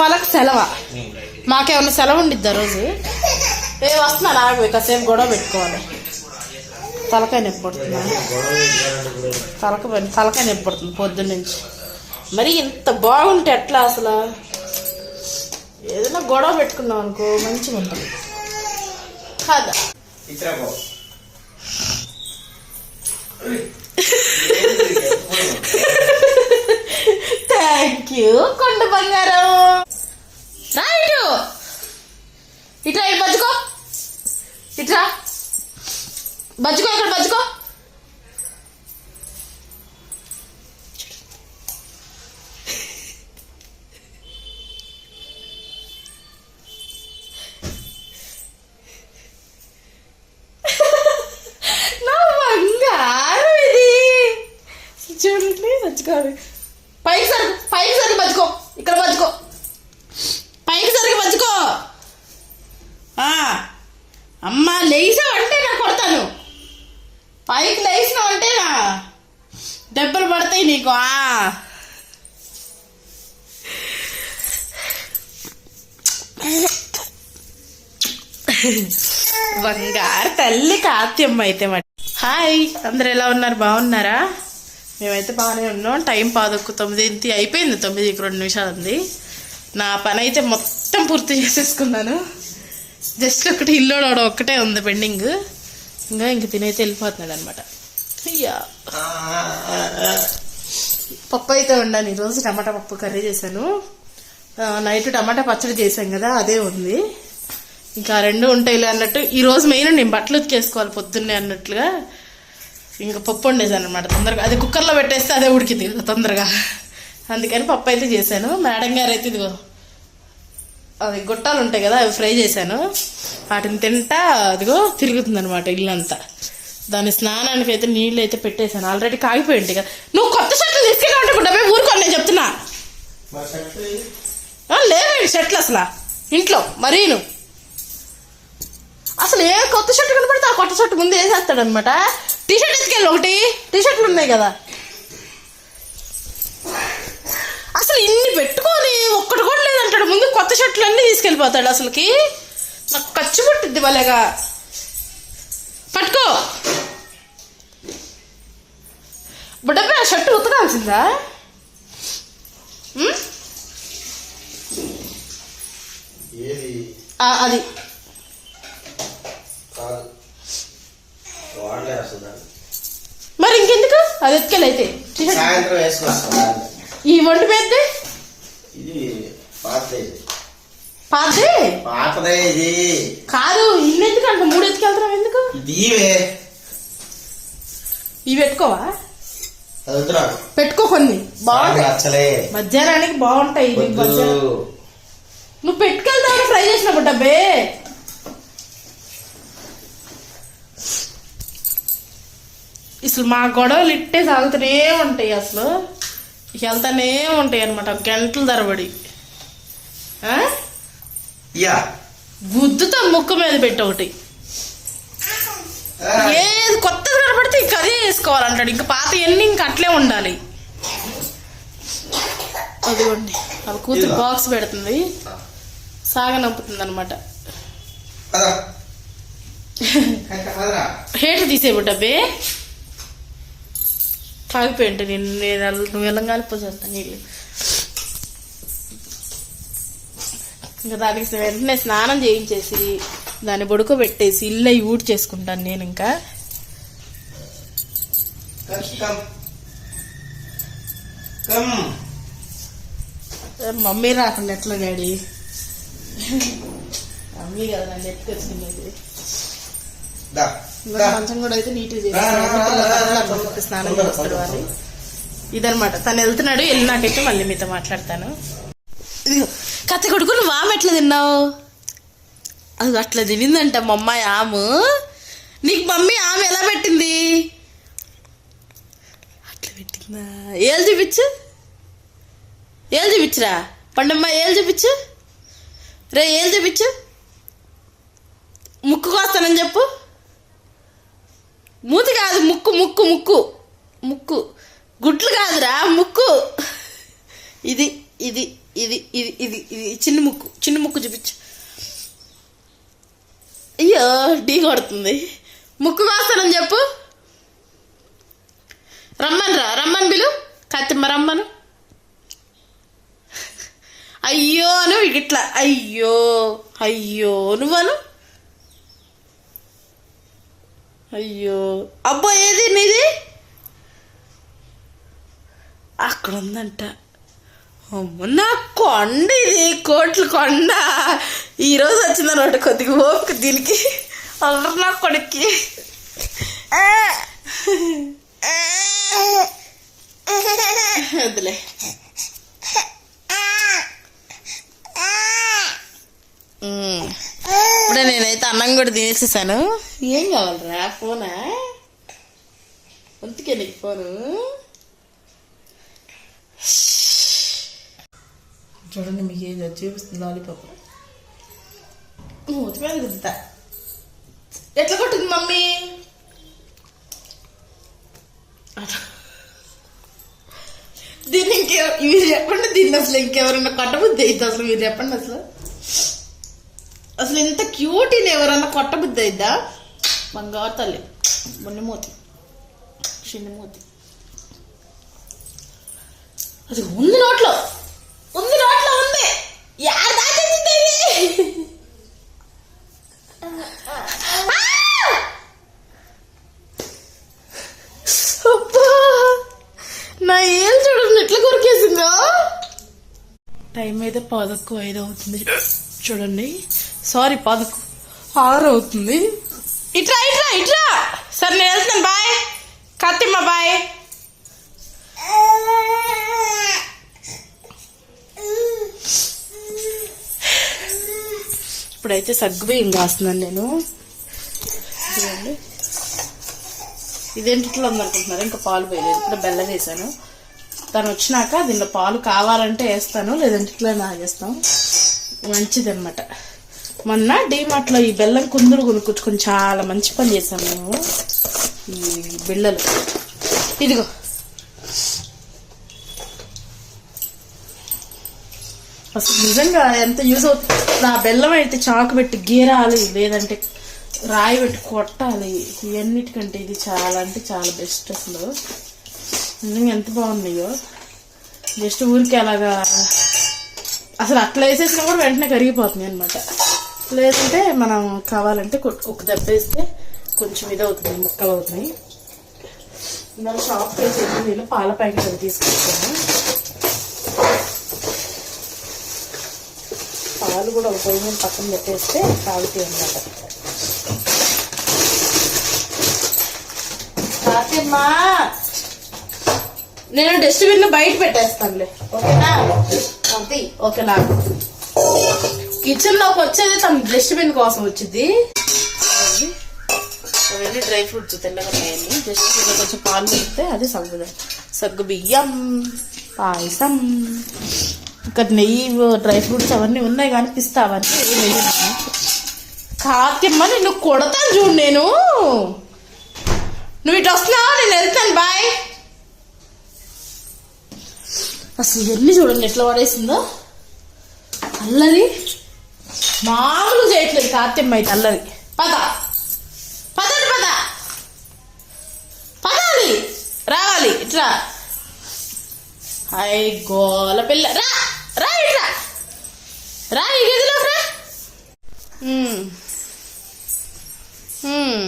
వాళ్ళకి సెలవ? మాకేమన్నా సెలవు ఉండిద్ది ఆ రోజు? ఏ వస్తున్నా నాకు కాసేపు గొడవ పెట్టుకోవాలి. తలకాయ నొప్పి పడుతుందా తలక తలకాయ నొప్పి పడుతుంది పొద్దున్న నుంచి. మరి ఇంత బాగుంటే ఎట్లా అసలు? ఏదైనా గొడవ పెట్టుకున్నాం అనుకో మంచిగా ఉంటుంది. కాదా? థ్యాంక్ యూ కొండ బంగారం. రా ఇటు ఇట్రా ఇటు బజ్జుకో. ఇట్లా బజ్జుకో ఇక్కడ బజ్జుకో నా బంగారం ఇది చూడండి బజ్జుకోవాలి పైకి సరుకు పైకి సరుకు బజ్జుకో ఇక్కడ బజ్జుకో పైకి సరుకు బజ్జుకో ఆ, అమ్మా లేచావు అంటే నేను కొడతాను పైకి లేచినావు అంటే నా దెబ్బలు పడతాయి నీకు ఆ. బంగారు తల్లి కాత్యమ్మ అయితే మరి. హాయ్ అందరు ఎలా ఉన్నారు? బాగున్నారా? మేమైతే బాగానే ఉన్నాం. టైం పాదొక్కు తొమ్మిది అయిపోయింది తొమ్మిదికి రెండు నిమిషాలు ఉంది. నా పని అయితే మొత్తం పూర్తి చేసేసుకున్నాను. జస్ట్ ఒకటి ఇల్లు ఒక్కటే ఉంది పెండింగ్. ఇంకా ఇంక తినైతే వెళ్ళిపోతున్నాడు అనమాట అయ్యా. పప్పు అయితే ఉండాలి. ఈరోజు టమాటా పప్పు కర్రీ చేశాను. నైట్ టమాటా పచ్చడి చేశాం కదా అదే ఉంది. ఇంకా రెండు ఉంటాయిలే అన్నట్టు ఈ రోజు మెయిన్ నేను బట్టలు ఉతికేసుకోవాలి పొద్దున్నే అన్నట్లుగా. ఇంకా పప్పు వండేసాను అనమాట తొందరగా. అది కుక్కర్లో పెట్టేస్తే అదే ఉడికింది తొందరగా. అందుకని పప్పు అయితే చేశాను. మేడం గారు అయితే ఇదిగో అది గొట్టాలు ఉంటాయి కదా అవి ఫ్రై చేశాను. వాటిని తింటా అదిగో తిరుగుతుంది అనమాట ఇల్లంతా. దాని స్నానానికి అయితే నీళ్ళు అయితే పెట్టేశాను. ఆల్రెడీ కాగిపోయింది కదా. నువ్వు కొత్త షర్ట్లు తీసుకెళ్ళి ఉంటే డబ్బే ఊరుకోండి నేను చెప్తున్నా. లేవండి షర్ట్లు అసలు. ఇంట్లో మరీను. అసలు ఏ కొత్త షర్ట్ కనపడితే ఆ కొత్త షర్ట్ ముందు వేసేస్తాడు అనమాట టీ షర్ట్ ఎత్తుకెళ్ళి ఒకటి. టీ షర్ట్లు ఉన్నాయి కదా. అసలు ఇన్ని పెట్టుకొని ఒక్కటి కూడా లేదంటాడు ముందు కొత్త షర్ట్లు అన్నీ తీసుకెళ్ళిపోతాడు అసలుకి. నాకు ఖర్చు పుట్టిద్ది భలేగా. పట్టుకో. బుడ్డపై ఆ షర్ట్ ఉతకాల్సిందా? అది. మరి ఇంకెందుకు? అది ఎత్తుకెళ్ళైతే ఈ ఒంటి పెద్ద పాతదే. పాతదే? ఇది. కాదు ఇన్ని ఎందుకు అంట మూడు ఎత్తుకెళ్తున్నావు ఎందుకు? ఇవే. ఇవి పెట్టుకోవా? పెట్టుకో కొన్ని. బాగుంటాయి. మధ్యాహ్నానికి బాగుంటాయి నువ్వు పెట్టుకెళ్తావు ఫ్రై చేసినప్పుడు డబ్బే. అసలు మా గొడవలు ఇట్టే సాగుతూనే ఉంటాయి అసలు. వెళ్తానే ఉంటాయి అనమాట గంటల తరబడి? యా. గుద్దుతో ముక్కు మీద పెట్టి ఒకటి. ఏది కొత్తది కనపడితే ఇంక అదే వేసుకోవాలంటాడు ఇంకా పాత ఎన్ని ఇంక అట్లే ఉండాలి. అదిగోండి. వాళ్ళ కూతురు బాక్స్ పెడుతుంది. సాగనంపుతుంది అనమాట. హేటర్ తీసేవు డబ్బే తాగిపోయింట నేను నేను నువ్వు వెళ్ళంగానే పోసేస్తాను నీళ్ళు. ఇంకా దానికి వెంటనే స్నానం చేయించేసి దాన్ని పడుకోబెట్టేసి ఇల్లు అవి ఊడ్ చేసుకుంటాను నేను ఇంకా. మమ్మీ రాకుండా ఎట్లా డాడీ? మమ్మీ కదా నన్ను ఎత్తుకొచ్చింది దా, ఇంకా దా. మంచం కూడా అయితే నీట్గా. చేసి స్నానం తొందర, వాళ్ళు. ఇదనమాట తను వెళ్తున్నాడు వెళ్ళినాకైతే మళ్ళీ మీతో మాట్లాడతాను. ఇదిగో కత్తి కొడుకు నువ్వు ఆమె ఎట్లా తిన్నావు? అది అట్లా తినిందంట మా అమ్మాయి ఆము. నీకు మమ్మీ ఆమె ఎలా పెట్టింది? అట్లా పెట్టిందా? ఏళ్ళు చూపించు. ఏళ్ళు చూపించురా? పండమ్మ ఏళ్ళు చూపించు. రే ఏళ్ళు చూపించు. ముక్కు కోస్తానని చెప్పు. మూతి కాదు ముక్కు ముక్కు ముక్కు. ముక్కు. గుడ్లు కాదురా ముక్కు. ఇది ఇది. ఇది ఇది ఇది ఇది చిన్న ముక్కు చిన్న ముక్కు చూపించు. అయ్యో డీ కొడుతుంది. ముక్కు కాస్తానని చెప్పు. రమ్మని రా రమ్మని బిలు కత్తిమ్మ రమ్మను. అయ్యో అను ఇట్లా. అయ్యో అయ్యో నువ్వను. అయ్యో. అబ్బో ఏది నీది? అక్కడ ఉందంట అమ్మ నా కొండ ఇది కోట్ల కొండ. ఈరోజు వచ్చిందనమాట కొద్దిగా ఓపిక దీనికి. అల్లరి నా కొడుక్కి. వదిలే. ఇప్పుడే నేనైతే అన్నం కూడా తినేసేసాను. ఏం కావాలరా? ఫోనా? అందుకే నీకు ఫోను? చూడండి మీకు ఏది చూపిస్తుంది లాలీపాప్. మూతి మీద గుద్దుతా ఎట్లా కొట్టింది మమ్మీ? అట్లా. దీన్ని ఇంకే మీరు చెప్పండి దీన్ని అసలు ఇంకెవరన్నా కొట్టబుద్ధి అయితే అసలు మీరు చెప్పండి అసలు. అసలు ఇంత క్యూట్ ఎవరన్నా కొట్టబుద్ధి అయిద్దా బంగారు తల్లి. మొన్నమూతి. చిన్నమూతి. అది ఉంది నోట్లో. ఉంది నోట్లో ఉంది. యాడ దాచేసింది నా ఏం చూడండి ఎట్లా కొరికేసిందో. టైం అయితే పదకు ఐదు అవుతుంది. చూడండి. సారీ పదకు ఆరు అవుతుంది. ఇట్లా ఇట్లా ఇట్లా. సరే నేను వెళ్తున్నాను. బాయ్ కత్తిమ్మ బాయ్ ఇప్పుడైతే సగ్గుబియ్యం కాస్తున్నాను నేను. చూడండి ఇదేంటి ఇట్లా ఉందనుకుంటున్నారు? ఇంకా పాలు పోయలేదు. ఇప్పుడు బెల్లం వేసాను. తను వచ్చినాక దీనిలో పాలు కావాలంటే వేస్తాను లేదంటే ఇట్లా నాగేస్తాం మంచిది అనమాట మొన్న డీమార్ట్లో ఈ బెల్లం కుందులు కొనుక్కొచ్చుకొని చాలా మంచి పని చేసాం మేము ఈ బిళ్ళలు. ఇదిగో. అసలు నిజంగా ఎంత యూజ్ అవుతుంది ఆ బెల్లం అయితే చాకు పెట్టి గీరాలి లేదంటే రాయి పెట్టి కొట్టాలి. ఇవన్నిటికంటే ఇది చాలా అంటే చాలా బెస్ట్ అసలు. నిజంగా ఎంత బాగున్నాయో. జస్ట్ ఊరికి అలాగా అసలు అట్లా వేసేసినా కూడా వెంటనే కరిగిపోతున్నాయి అనమాట లేదంటే మనం కావాలంటే ఒక దెబ్బ వేస్తే కొంచెం ఇది అవుతుంది ముక్కలు అవుతున్నాయి. ఇందాక షాప్కి వేసి నేను పాల ప్యాకెట్ అది తీసుకొచ్చాను. పాలు కూడా ఒక పొయ్యి మీద పక్కన పెట్టేస్తే తాగుతాయి అన్నమాట. ఫాతిమా నేను డస్ట్బిన్ బయట పెట్టేస్తానులే. ఓకేనా? అది ఓకేనా కిచెన్లోకి వచ్చేది తన డస్ట్బిన్ కోసం వచ్చింది. అవన్నీ డ్రై ఫ్రూట్స్ తెల్లగా ఉన్నాయని జస్ట్ దీనిలో కొంచెం పాలు పెడితే అది సగ్గు సగ్గు బియ్యం పాయసం. ఇక్కడ నెయ్యి డ్రై ఫ్రూట్స్ అవన్నీ ఉన్నాయి కానీ పిస్తా అవన్నీ ఏం వేయను. కాత్యమ్మ నిన్ను కొడతాను చూడు నేను. నువ్వు ఇటు వస్తున్నావు నేను వెళ్తాను బాయ్. అసలు ఇవన్నీ చూడండి ఎట్లా పడేసిందో. అల్లరి. మామూలు చేయట్లేదు కాత్యమ్మ అయితే అల్లరి. పద. పదండి పద. పదాలి. రావాలి. ఇట్లా. హాయ్ గోల పిల్ల. రా. రా ఈ గదిలోకి రా ఉమ్. ఉమ్.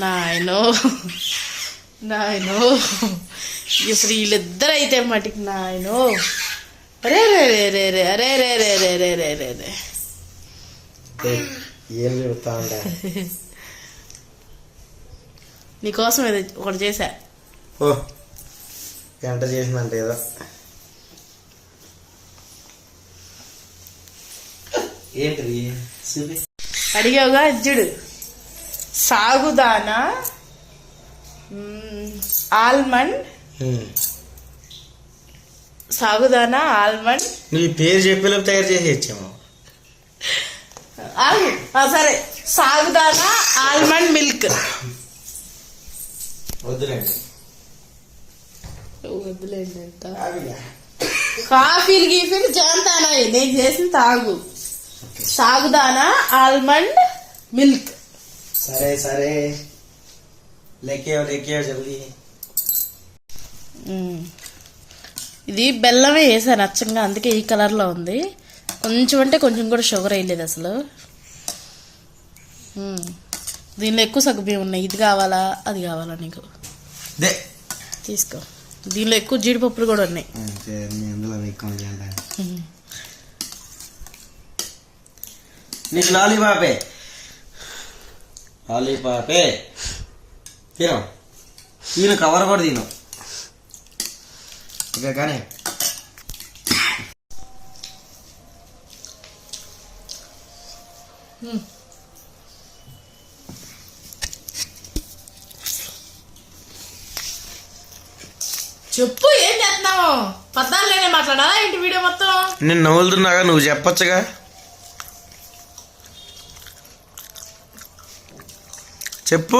నాయనో నాయనో ఇప్పుడు వీళ్ళిద్దరు అయితే మటుకు నాయనో రే రే రే రే రే అరే రే రే రే రే రే రే రే ఏం చెబుతా ఉండే నీకోసం ఇది ఒకటి చేశా ఓ గంట చేసిందంట ఏదో? ఏంటిది? చూపి. అడిగావుగా ఇజ్జుడు సాగుదానా? ఆల్మండ్? సాగుదానా ఆల్మండ్? నీ పేరు చెప్పేలోపు తయారు చేసి ఇచ్చాము ఆగు. ఆ, సరే. సాగుదానా ఆల్మండ్ మిల్క్. వద్దులేండి. వద్దులేండి అంత కాఫీలు గీఫీలు జాంతానా నేను చేసిన తాగు. సాగుదానా ఆల్మండ్ మిల్క్. సరే సరే. లేకే లేకే జల్దీ. ఇది బెల్లమే వేసాను అచ్చంగా అందుకే ఈ కలర్లో ఉంది. కొంచెం అంటే కొంచెం కూడా షుగర్ వేయలేదు అసలు. దీనిలో ఎక్కువ సగ్గుబియ్యం ఉన్నాయి. ఇది కావాలా? అది కావాలా నీకు? తీసుకో. దీనిలో ఎక్కువ జీడిపప్పులు కూడా ఉన్నాయి. నీకు లాలీపాపే? లాలీపాపే? తిను. తిను కవర్ కూడా తిను. ఇక కానీ. మ్మ్. చెప్పు ఏం చేస్తున్నావు? పద్నాలుగులోనే మాట్లాడాలా ఏంటి వీడియో మొత్తం? నేను నవ్వులుతున్నాగా నువ్వు చెప్పొచ్చుగా. చెప్పు.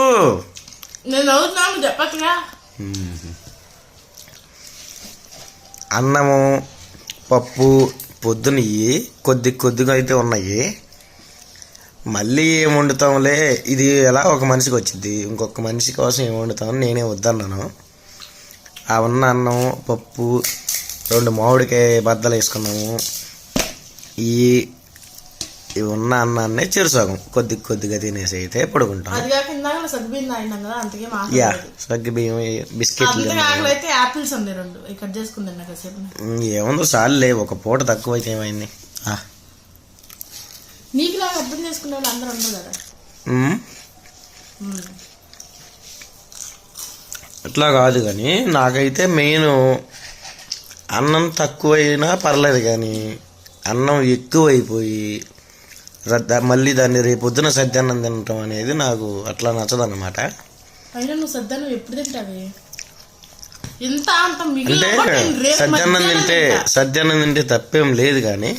నేను నవ్వుతున్నాను నువ్వు చెప్పచ్చుగా. అన్నము పప్పు పొద్దునయ్యి కొద్ది కొద్దిగా అయితే ఉన్నాయి. మళ్ళీ ఏం వండుతాంలే? ఇది ఎలా ఒక మనిషికి వచ్చింది? ఇంకొక మనిషి కోసం ఏం వండుతాం? నేనే వద్దన్నాను. ఆ ఉన్న అన్నం పప్పు రెండు మామిడికాయ బద్దలు వేసుకున్నాము. ఈ ఇవి ఉన్న అన్నాన్నే చెరుసగం కొద్ది కొద్దిగా తినేసి అయితే పడుకుంటాం. సగ్గుబియ్యం యా మాట్లాడలేదు సగ్గు బియ్యం బిస్కెట్లు ఏముందో సార్లే ఒక పూట తక్కువ అయితే ఏమైంది అర్థం చేసుకునే వాళ్ళు అందరూ ఉండరు కదా. అట్లా కాదు కానీ నాకైతే మెయిన్ అన్నం తక్కువైనా పర్లేదు కానీ అన్నం ఎక్కువైపోయి మళ్ళీ దాన్ని రేపొద్దున సద్యాన్నం తినటం అనేది నాకు అట్లా నచ్చదన్నమాట. అయినా నువ్వు ఎప్పుడు తింటావి? అంత అంటే తింటే సద్యాన్నం తింటే తప్పేం లేదు కానీ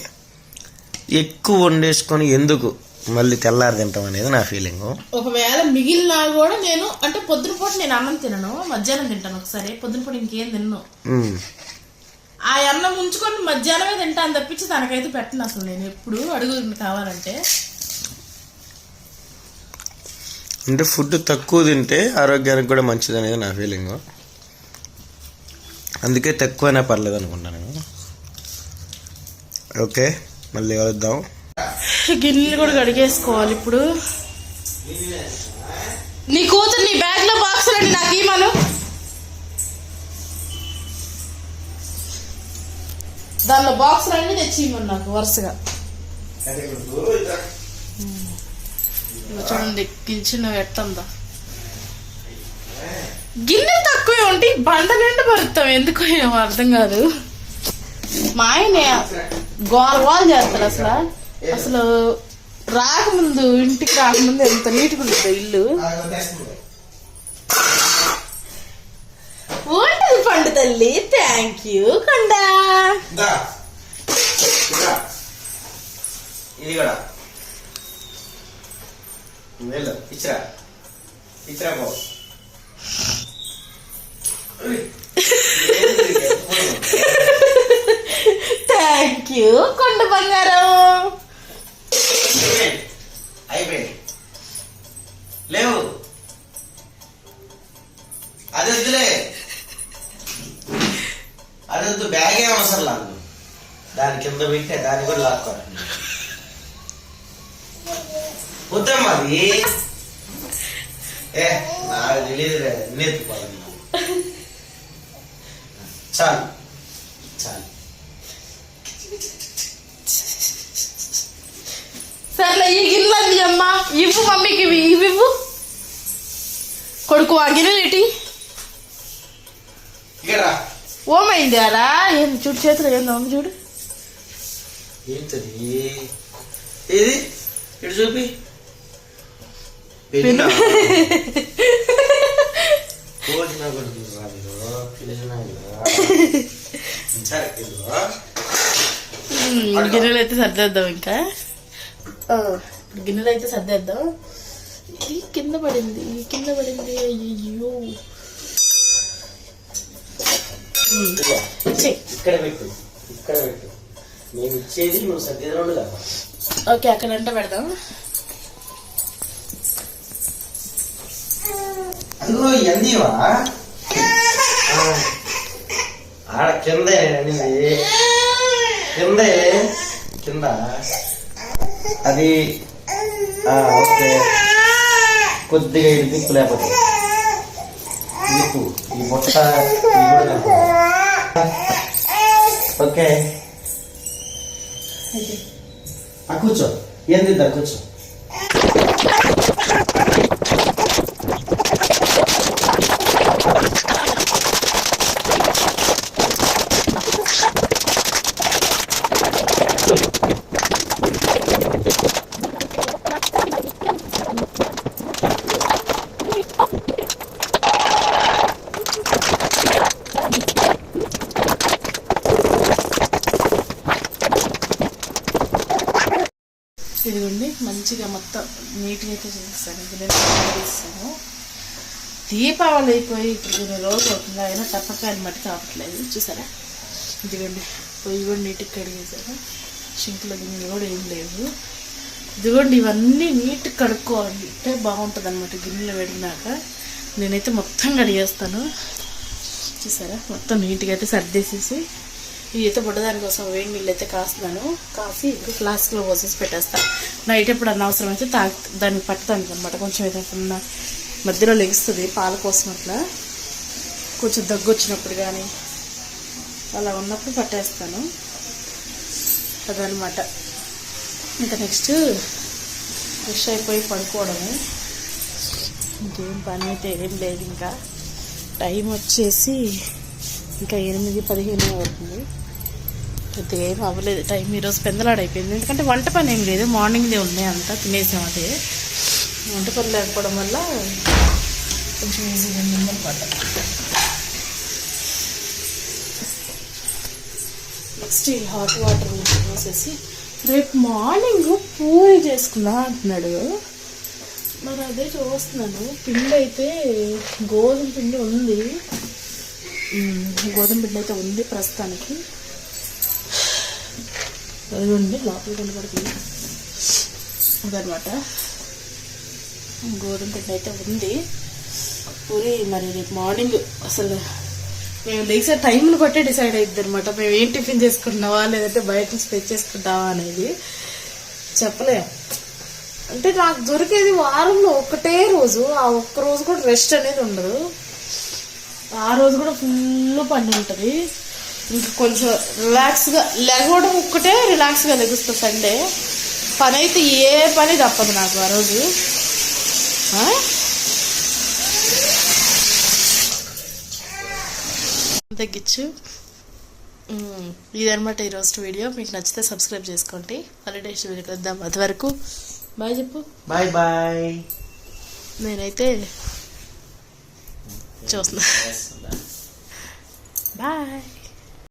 ఎక్కువ వండేసుకొని ఎందుకు? మళ్ళీ తెల్లారి తింటాం అనేది నా ఫీలింగ్ ఒకవేళ మిగిలినా కూడా నేను అంటే పొద్దున పూట నేను అన్నం తినను మధ్యాహ్నం తింటాను ఒకసారి. పొద్దున పూట ఇంకేం తిన్ను. ఆ అన్నం ఉంచుకొని మధ్యాహ్నమే తింటాను తప్పించి తనకైతే పెట్టను అసలు నేను. ఎప్పుడు అడుగు కావాలంటే. అంటే ఫుడ్ తక్కువ తింటే ఆరోగ్యానికి కూడా మంచిది అనేది నా ఫీలింగ్ అందుకే తక్కువైనా పర్లేదు అనుకుంటాను ఓకే మళ్ళీ కలుద్దాం. గిన్నెలు కూడా కడిగేసుకోవాలి ఇప్పుడు. నీ కూతురు నీ బ్యాగ్లో బాక్స్ రండి నాకు ఇమ్మను దానిలో బాక్స్ రండి తెచ్చి ఇమ్మను నాకు వరుసగా. చూడండి కిచెన్ ఎట్టుందా గిన్నె తక్కువే ఉంటే ఈ బండ నిండా పరుతాం ఎందుకో ఏమో అర్థం కాదు. మా ఆయన గోల గోల చేస్తారు అసలు. అసలు రాకముందు ఇంటికి రాకముందు ఎంత నీట్గా ఉంటుంది ఇల్లు. ఉంటుంది పండు తల్లి. థ్యాంక్ యూ కొండా. ఇది. కూడా. వెళ్ళు ఇచ్చిరా. ఇచ్చిరా పో. థ్యాంక్ యూ కొండ బంగారం. అయిపోయింది. లేవు. అది వద్దులే. అది వద్దు అవసరం లేదు. దాని కింద పెట్టే దాన్ని కూడా లాక్కోవాలి వద్దమ్మా అది. ఏ నాకు తెలియదులే అన్నీ ఎత్తుకోవాలి. చాలు. ఇవ్వు మమ్మీకి ఇవి ఇవి ఇవ్వు. కొడుకు రా. ఓమైంది అరా ఏంది చూడు చేతిలో ఏందో ఉంది చూడు. ఏంటది? ఏది? ఇటు చూపి. గిన్నెలు అయితే సర్దేద్దాం ఇంకా. ఇప్పుడు గిన్నెలు అయితే సర్దేద్దాం. ఇది కింద పడింది కింద పడింది అయ్యో. ఇక్కడ పెట్టు ఇక్కడ పెట్టు. నేను ఇచ్చేది నువ్వు సర్దిదరండు కదా. ఓకే అక్కడంటే పెడదాం. అందులో ఇవన్నీవా ఆడ కిందే కిందే కింద? అది ఓకే. కొద్దిగా ఇది దిక్కు లేకపోతే. దిక్కు ఈ బుట్ట ఓకే. కూర్చో. ఏం తిద్దా కూర్చో ఇదిగోండి మంచిగా మొత్తం నీట్గా అయితే చేస్తాను గిన్నెలు చేస్తాను దీపావళి అయిపోయి ఇప్పుడు కొన్ని రోజులు అవుతుంది. అయినా టప్పకాయలు మట్టి కావట్లేదు చూసారా? ఇదిగోండి. పొయ్యి కూడా నీట్గా కడిగేసాను సింక్లో గిన్నెలు కూడా ఏం లేవు. ఇదిగోండి ఇవన్నీ నీట్గా కడుక్కోవాలి. అంటే బాగుంటుంది అనమాట గిన్నెలు పెడినాక నేనైతే మొత్తం కడిగేస్తాను. చూసారా? మొత్తం నీట్గా అయితే సర్దేసేసి ఇవి అయితే కోసం వేడి నీళ్ళు అయితే కాస్తున్నాను. కాసి ఇప్పుడు ఫ్లాస్క్లో పోసేసి పెట్టేస్తాను నైట్ ఎప్పుడు అనవసరం అయితే తా దానికి పట్టడానికి అనమాట కొంచెం ఏదైనా మధ్యలో లెగుస్తుంది పాల కోసం అట్లా. కొంచెం దగ్గు వచ్చినప్పుడు కానీ అలా ఉన్నప్పుడు పట్టేస్తాను. అదనమాట ఇంకా నెక్స్ట్ ఫ్రెష్ అయిపోయి పడుకోవడము. ఇంకేం పని అయితే ఏం లేదు ఇంకా. టైం వచ్చేసి ఇంకా ఎనిమిది పదిహేను అవుతుంది. పెద్దగా ఏం అవ్వలేదు. టైం ఈరోజు పెందలాడైపోయింది. ఎందుకంటే వంట పని ఏం లేదు. మార్నింగ్దే ఉన్నాయి అంతా తినేసాం అదే. వంట పని లేకపోవడం వల్ల కొంచెం ఈజీగా ఉందనమాట నెక్స్ట్ ఈ హాట్ వాటర్ పోసేసి రేపు మార్నింగ్ పూరి చేసుకున్నా అంటున్నాడు. మరి అదే చూస్తున్నాను. పిండి అయితే గోధుమ పిండి ఉంది. గోధుమ పిండి అయితే ఉంది ప్రస్తుతానికి. అదిగోండి లోపల కనబడుతుంది అదనమాట. గోధుమ పిండి అయితే ఉంది. పూరి మరి రేపు మార్నింగ్ అసలు మేము లేచే టైంని బట్టే డిసైడ్ అయ్యిద్ది అనమాట మేము ఏం టిఫిన్ చేసుకుంటున్నావా లేదంటే బయట నుంచి తెచ్చేసుకుంటావా అనేది చెప్పలేము అంటే నాకు దొరికేది వారంలో ఒకటే రోజు. ఆ ఒక్క రోజు కూడా రెస్ట్ అనేది ఉండదు. ఆ రోజు కూడా ఫుల్ పని ఉంటుంది. ఇంకా కొంచెం రిలాక్స్గా లెగవడం ఒక్కటే రిలాక్స్గా లెగుస్తా సండే పని అయితే ఏ పని తప్పదు నాకు ఆ రోజు? తగ్గించు ఇదనమాట ఈరోజు వీడియో. మీకు నచ్చితే సబ్స్క్రైబ్ చేసుకోండి. హాలిడేస్ వీడియో వద్దాం. అది వరకు బాయ్ చెప్పు. Bye bye. నేనైతే చూస్తున్నా. బాయ్.